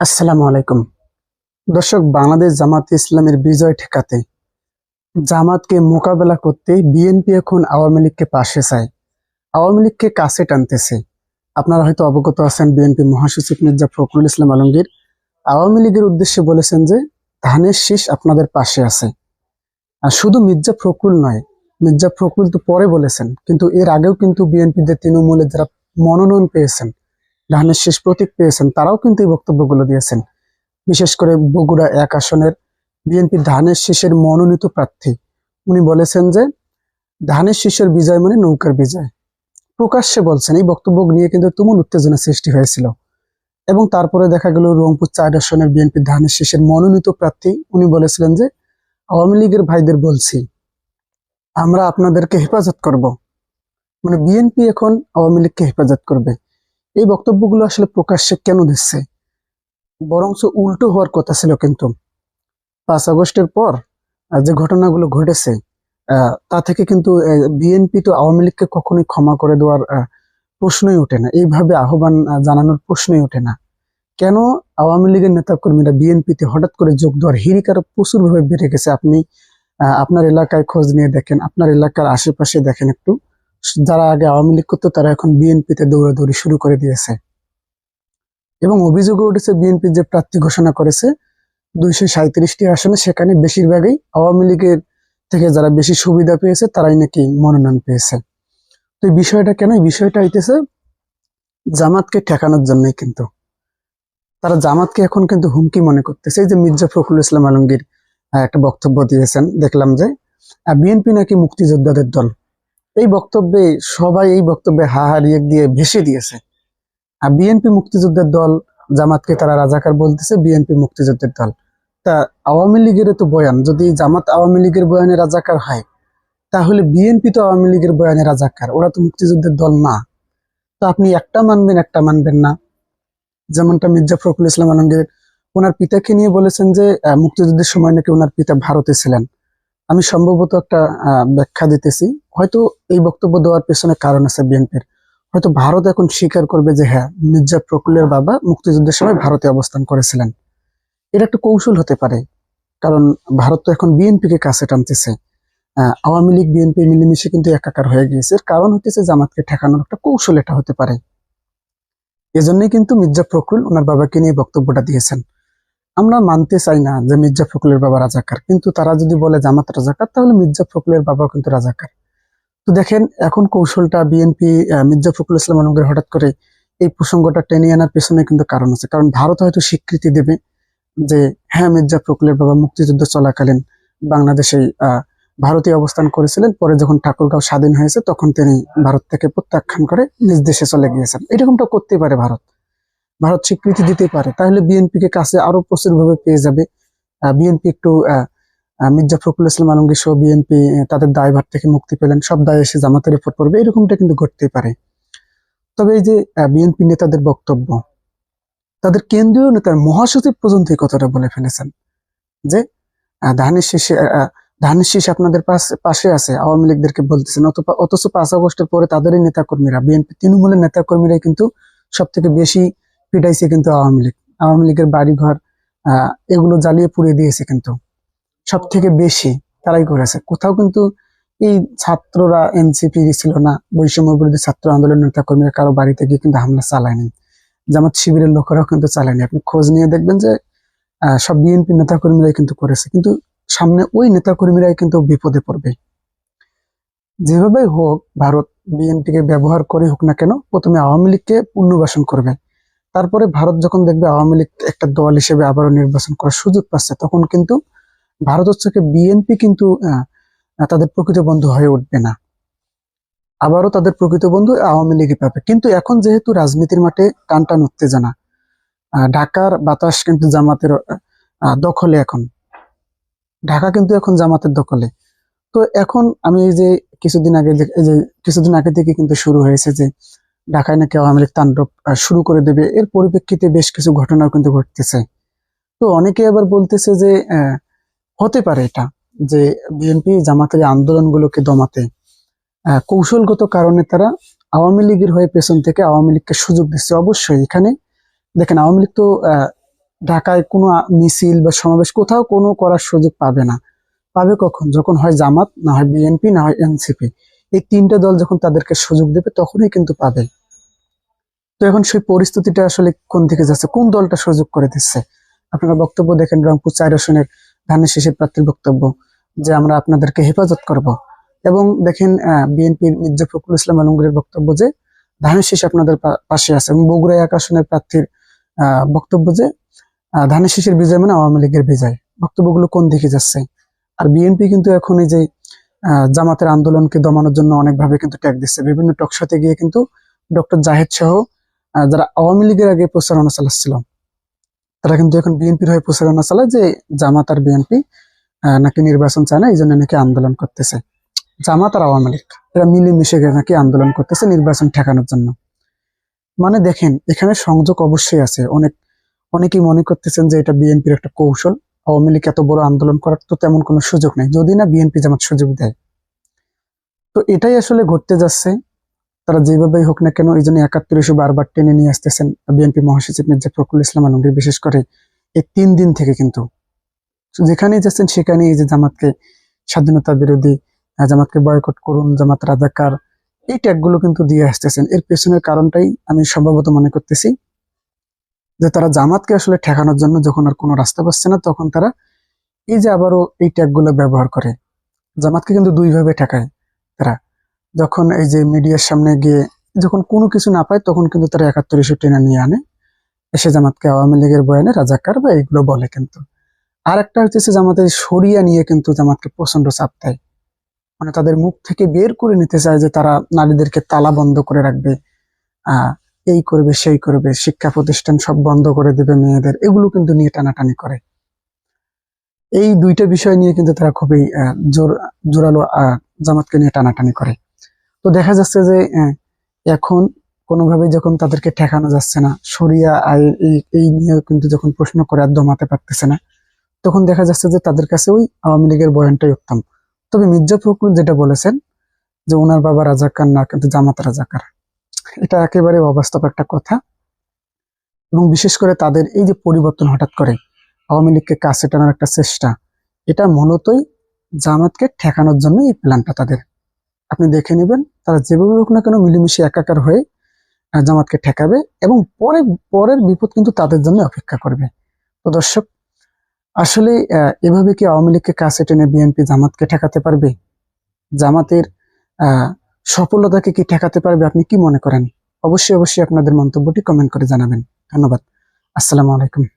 আসসালামু আলাইকুম। দর্শক, বাংলাদেশ জামাত ইসলামের বিজয় ঠেকাতে জামাতকে মোকাবেলা করতে বিএনপি এখন আওয়ামী লীগকে পাশে চায়। আওয়ামী লীগকে কাছে টানতেছে। আপনারা হয়তো অবগত আছেন বিএনপি মহাসচিব মির্জা ফখরুল ইসলাম আলমগীর আওয়ামী লীগের উদ্দেশ্যে বলেছেন যে, ধানের শীষ আপনাদের পাশে আছে। আর শুধু মির্জা ফখরুল নয়, মির্জা ফখরুল তো পরে বলেছেন, কিন্তু এর আগেও কিন্তু বিএনপিদের তৃণমূলের যারা মনোনয়ন পেয়েছেন ধানের শেষ প্রতীক পেয়েছেন, তারাও কিন্তু এই বক্তব্যগুলো দিয়েছেন। বিশেষ করে বগুড়া এক আসনের বিএনপি ধানের শীষের মনোনীত প্রার্থী। উনি বলেছেন যে, ধানের শীষের বিজয় মানে নৌকার বিজয়। প্রকাশ্যে বলছেন, এই বক্তব্য নিয়ে কিন্তু তুমুল উত্তেজনা সৃষ্টি হয়েছিল। এবং তারপরে দেখা গেল রংপুর চার আসনের বিএনপি ধানের শীষের মনোনীত প্রার্থী। উনি বলেছিলেন যে, আওয়ামী লীগের ভাইদের বলছি, আমরা আপনাদেরকে হেফাজত করব। মানে বিএনপি এখন আওয়ামী লীগকে হেফাজত করবে। এই বক্তব্যগুলো আসলে প্রকাশ্যে কেন দিচ্ছে? বরঞ্চ উল্টো হওয়ার কথা ছিল কিন্তু। পাঁচ আগস্টের পর যে ঘটনাগুলো ঘটেছে তা থেকে কিন্তু বিএনপি তো আওয়ামী লীগকে কখনোই ক্ষমা করে দেওয়ার প্রশ্নই ওঠে না। এইভাবে আহ্বান জানানোর প্রশ্নই ওঠে না। কেন আওয়ামী লীগের নেতাকর্মীরা বিএনপিতে হঠাৎ করে যোগ দেওয়ার হিরিকার প্রচুর ভাবে বেড়ে গেছে? আপনি আপনার এলাকায় খোঁজ নিয়ে দেখেন, আপনার এলাকার আশেপাশে দেখেন একটু। যারা আগে আওয়ামী লীগ করতো, তারা এখন বিএনপিতে দৌড়াদৌড়ি শুরু করে দিয়েছে। এবং অভিযোগ উঠেছে, বিএনপি যে প্রার্থী ঘোষণা করেছে, দুইশো সাঁত্রিশটি আসনে সেখানে বেশিরভাগই আওয়ামী লীগের থেকে যারা বেশি সুবিধা পেয়েছে, তারাই নাকি মনোনয়ন পেয়েছে। তো এই বিষয়টা কেন? এই বিষয়টা হইতেছে, জামাতকে ঠেকানোর জন্যই কিন্তু। তারা জামাতকে এখন কিন্তু হুমকি মনে করতেছে। এই যে মির্জা ফখরুল ইসলাম আলমগীর একটা বক্তব্য দিয়েছেন, দেখলাম যে বিএনপি নাকি মুক্তিযোদ্ধাদের দল। এই বক্তব্যে সবাই এই বক্তব্যে হা হা রিয়েক দিয়ে ভেসে দিয়েছে। আর বিএনপি মুক্তিযুদ্ধের দল জামাতকে তারা রাজাকার বলতেছে বিএনপি মুক্তিযুদ্ধের দল। তা আওয়ামী লীগের তো বয়ান, যদি জামাত আওয়ামী লীগের বয়ানে রাজাকার হয়, তাহলে বিএনপি তো আওয়ামী লীগের বয়ানে রাজাকার, ওরা তো মুক্তিযুদ্ধের দল না। তো আপনি একটা মানবেন একটা মানবেন না। যেমনটা মির্জা ফখরুল ইসলাম আলমগীর ওনার পিতাকে নিয়ে বলেছেন যে মুক্তিযুদ্ধের সময় নাকি ওনার পিতা ভারতে ছিলেন। আমি সম্ভবত একটা ব্যাখ্যা দিতেছি। হয়তো এই বক্তব্য দেওয়ার পেছনে কারণ আছে বিএনপির। হয়তো ভারত এখন স্বীকার করবে যে হ্যাঁ মির্জা প্রকুলের বাবা মুক্তিযুদ্ধের সময় ভারতে অবস্থান করেছিলেন। এটা একটা কৌশল হতে পারে। কারণ ভারত তো এখন বিএনপি কে কাছে টানতেছে। আওয়ামী লীগ, বিএনপি মিলেমিশে কিন্তু একাকার হয়ে গিয়েছে। কারণ হতেছে জামাতকে ঠেকানোর একটা কৌশল এটা হতে পারে। এজন্যই কিন্তু মির্জা ফখরুল ওনার বাবাকে নিয়ে বক্তব্যটা দিয়েছেন। আমরা মানতে চাই না যে মির্জা ফখরুলের বাবা রাজাকার, কিন্তু তারা যদি বলে জামাত রাজাকার, তাহলে মির্জা ফখরুলের বাবাও কিন্তু রাজাকার। তো দেখেন, এখন কৌশলটা বিএনপি মির্জা ফখরুল ইসলাম আলমগীর হঠাৎ করে এই প্রসঙ্গটা টেনে আনার পেছনে কিন্তু কারণ আছে। কারণ ভারত হয়তো স্বীকৃতি দেবে যে হ্যাঁ মির্জা ফখরুলের বাবা মুক্তিযুদ্ধ চলাকালীন বাংলাদেশে ভারতে অবস্থান করেছিলেন। পরে যখন ঠাকুরগাঁও স্বাধীন হয়েছে, তখন তিনি ভারত থেকে প্রত্যাখ্যান করে নিজ দেশে চলে গিয়েছেন। এরকমটা করতে পারে ভারত। ভারত স্বীকৃতি দিতে পারে, তাহলে বিএনপি কে কাছে আরও প্রচুর ভাবে পেয়ে যাবে। বিএনপি একটু মির্জা ফখরুল ইসলাম আলমগীর সহ বিএনপি তাদের দায়ভার থেকে মুক্তি পেলেন, সব দায় এসে জামাতের উপর পড়বে, এরকমটা কিন্তু ঘটতেই পারে। তবে এই যে বিএনপি নেতাদের বক্তব্য, তাদের কেন্দ্রীয় নেতার মহাসচিব পর্যন্ত এই কথাটা বলে ফেলেছেন, যে ধানের শেষে ধানের শীষ আপনাদের পাশে আছে, আওয়ামী লীগদেরকে বলতেছেন অথচ পাঁচ আগস্টের পরে তাদেরই নেতাকর্মীরা, বিএনপি তৃণমূলের নেতাকর্মীরাই কিন্তু সব থেকে বেশি পিটাইছে কিন্তু আওয়ামী লীগ। আওয়ামী লীগের বাড়িঘর এগুলো জ্বালিয়ে পুড়িয়ে দিয়েছে কিন্তু। সব থেকে বেশি তারাই করেছে। কোথাও কিন্তু এই ছাত্ররা এনসিপি ছিল না, বৈষম্য বিরোধী ছাত্র আন্দোলন নেতা কর্মীরা কারও বাড়িতে গিয়ে কিন্তু হামলা চালায়নি। জামাত শিবিরের লোকেরাও কিন্তু চালায়নি। আপনি খোঁজ নিয়ে দেখবেন যে সব বিএনপি নেতা কর্মীরাই কিন্তু করেছে। কিন্তু সামনে ওই নেতা কর্মীরাই কিন্তু বিপদে পড়বে। যেভাবে হোক, ভারত বিএনপি কে ব্যবহার করে হোক না কেন, প্রথমে আওয়ামী লীগকে পুনর্বাসন করবে। তারপরে ভারত যখন দেখবে আওয়ামী লীগ একটা দল হিসেবে আবারও নির্বাচন করার সুযোগ পাচ্ছে, তখন কিন্তু ভারত হচ্ছে বিএনপি কিন্তু তাদের প্রকৃত বন্ধু হয়ে উঠবে না। আবারও তাদের প্রকৃত বন্ধু আওয়ামী লীগই পাবে। কিন্তু এখন যেহেতু রাজনীতির মাঠে টান টান উত্তেজনা ঢাকার বাতাস কিন্তু জামাতের দখলে এখন। ঢাকা কিন্তু এখন জামাতের দখলে। তো এখন আমি যে কিছুদিন আগে যে কিছুদিন আগে থেকে কিন্তু শুরু হয়েছে যে ঢাকায় নাকি আওয়ামী লীগ তাণ্ডব শুরু করে দেবে, এর পরিপ্রেক্ষিতে বেশ কিছু ঘটনাও কিন্তু ঘটতেছে। তো অনেকে আবার বলতেছে যে হতে পারে এটা, যে বিএনপি জামাতের আন্দোলনগুলোকে দমাতে। কৌশলগত কারণে তারা আওয়ামী লীগের হয়ে পেছন থেকে আওয়ামী লীগকে সুযোগ দিচ্ছে। অবশ্যই এখানে দেখেন, আওয়ামী লীগ তো ঢাকায় কোনো মিছিল বা সমাবেশ কোথাও কোনো করার সুযোগ পাবে না। পাবে কখন? যখন হয় জামাত, না হয় বিএনপি, না হয় এনসিপি। এই তিনটা দল যখন তাদেরকে সুযোগ দেবে, তখনই কিন্তু পাবে। তো এখন সেই পরিস্থিতিটা আসলে কোন দিকে যাচ্ছে? কোন দলটা সুযোগ করে দিচ্ছে? আপনারা বক্তব্য দেখেন রংপুর চার আসনের ধানের শেষের প্রার্থীর বক্তব্য, যে আমরা আপনাদেরকে হেফাজত করব। এবং দেখেন বিএনপির মির্জা ফখরুল ইসলাম আলমগীরের বক্তব্য যে ধানের শীষ আপনাদের পাশে আছে এবং বগুড়া এক আসনের প্রার্থীর বক্তব্য যে ধানের শীষের বিজয় মানে আওয়ামী লীগের বিজয়। বক্তব্যগুলো কোন দিকে যাচ্ছে? আর বিএনপি কিন্তু এখন এই যে জামাতের আন্দোলনকে দমানোর জন্য অনেকভাবে কিন্তু ট্যাগ দিচ্ছে। বিভিন্ন টকশোতে গিয়ে কিন্তু ডক্টর জাহেদ সহ যারা আওয়ামী লীগের আগে প্রচারণা চালাচ্ছিল, তারা কিন্তু এখন বিএনপির হয়ে প্রচারণা চালায় যে জামাত আর বিএনপি নাকি নির্বাচন চায় না এই জন্য নাকি আন্দোলন করতেছে। জামাত আর আওয়ামী লীগ, এরা মিলেমিশে নাকি আন্দোলন করতেছে নির্বাচন ঠেকানোর জন্য। মানে দেখেন, এখানে সংযোগ অবশ্যই আছে। অনেক, অনেকেই মনে করতেছেন যে এটা বিএনপির একটা কৌশল। আওয়ামী লীগ এত বড় আন্দোলন করার তো তেমন কোনো সুযোগ নেই। যদি না বিএনপি জামাত সুযোগ দেয়। তো এটাই আসলে ঘটতে যাচ্ছে। তারা যেভাবেই হোক না কেন, এই জন্য একাত্তর ইস্যু বারবার টেনে নিয়ে আসতেছেন বিএনপি মহাসচিব মির্জা ফখরুল ইসলাম আলমগীর, বিশেষ করে এই তিন দিন থেকে কিন্তু। যেখানেই যাচ্ছেন সেখানেই এই যে জামাতকে, স্বাধীনতা বিরোধী জামাতকে বয়কট করুন, জামাত রাজাকার, এই ট্যাগগুলো কিন্তু দিয়ে আসতেছেন। এর পেছনের কারণটাই আমি সম্ভবত মনে করতেছি যে তারা জামাতকে আসলে ঠেকানোর জন্য যখন আর কোনো রাস্তা পাচ্ছে না, তখন তারা এই যে আবারও এই ট্যাগগুলো ব্যবহার করে। জামাতকে কিন্তু দুইভাবে ঠেকায় তারা। যখন এই যে মিডিয়ার সামনে গিয়ে যখন কোনো কিছু না পায়, তখন কিন্তু তারা একাত্তর ইস্যু টেনে নিয়ে আনে। এসে জামাতকে আওয়ামী লীগের বয়ানে রাজাকার বা এইগুলো বলে কিন্তু। আর একটা হচ্ছে জামাতের সরিয়া নিয়ে কিন্তু জামাতকে প্রচণ্ড চাপ দেয়। মানে তাদের মুখ থেকে বের করে নিতে চায় যে তারা নারীদেরকে তালা বন্ধ করে রাখবে এই করবে, সেই করবে, শিক্ষা প্রতিষ্ঠান সব বন্ধ করে দেবে মেয়েদের, এগুলো কিন্তু নিয়ে টানাটানি করে। এই দুইটা বিষয় নিয়ে কিন্তু তারা খুবই জোর, জোরালো জামাতকে নিয়ে টানাটানি করে। তো দেখা যাচ্ছে যে এখন কোনোভাবে যখন তাদেরকে ঠেকানো যাচ্ছে না সরিয়া আইন এই নিয়ে কিন্তু যখন প্রশ্ন করে আর দমাতে পারতেছে না, তখন দেখা যাচ্ছে যে তাদের কাছে ওই আওয়ামী লীগের বয়ানটাই উত্তম। তবে মির্জা ফখরুল যেটা বলেছেন যে ওনার বাবা রাজাকার না, কিন্তু জামাত রাজাকার, এটা একেবারে অবাস্তব একটা কথা। এবং বিশেষ করে তাদের এই যে পরিবর্তন হঠাৎ করে, আওয়ামী লীগকে কাছে টানার একটা চেষ্টা, এটা মূলতই জামাতকে ঠেকানোর জন্য এই প্ল্যানটা তাদের। আপনি দেখে নেবেন, তারা যেভাবে হোক না কেন মিলেমিশে একাকার হয়ে জামাতকে ঠেকাবে এবং পরে, পরের বিপদ কিন্তু তাদের জন্য অপেক্ষা করবে। তো দর্শক, আসলে এভাবে কি আওয়ামী লীগকে কাছে টেনে বিএনপি জামাতকে ঠেকাতে পারবে? জামাতের সফলতাকে কি ঠেকাতে পারবে আপনি কি মনে করেন? অবশ্যই অবশ্যই আপনাদের মন্তব্যটি কমেন্ট করে জানাবেন। ধন্যবাদ। আসসালামু আলাইকুম।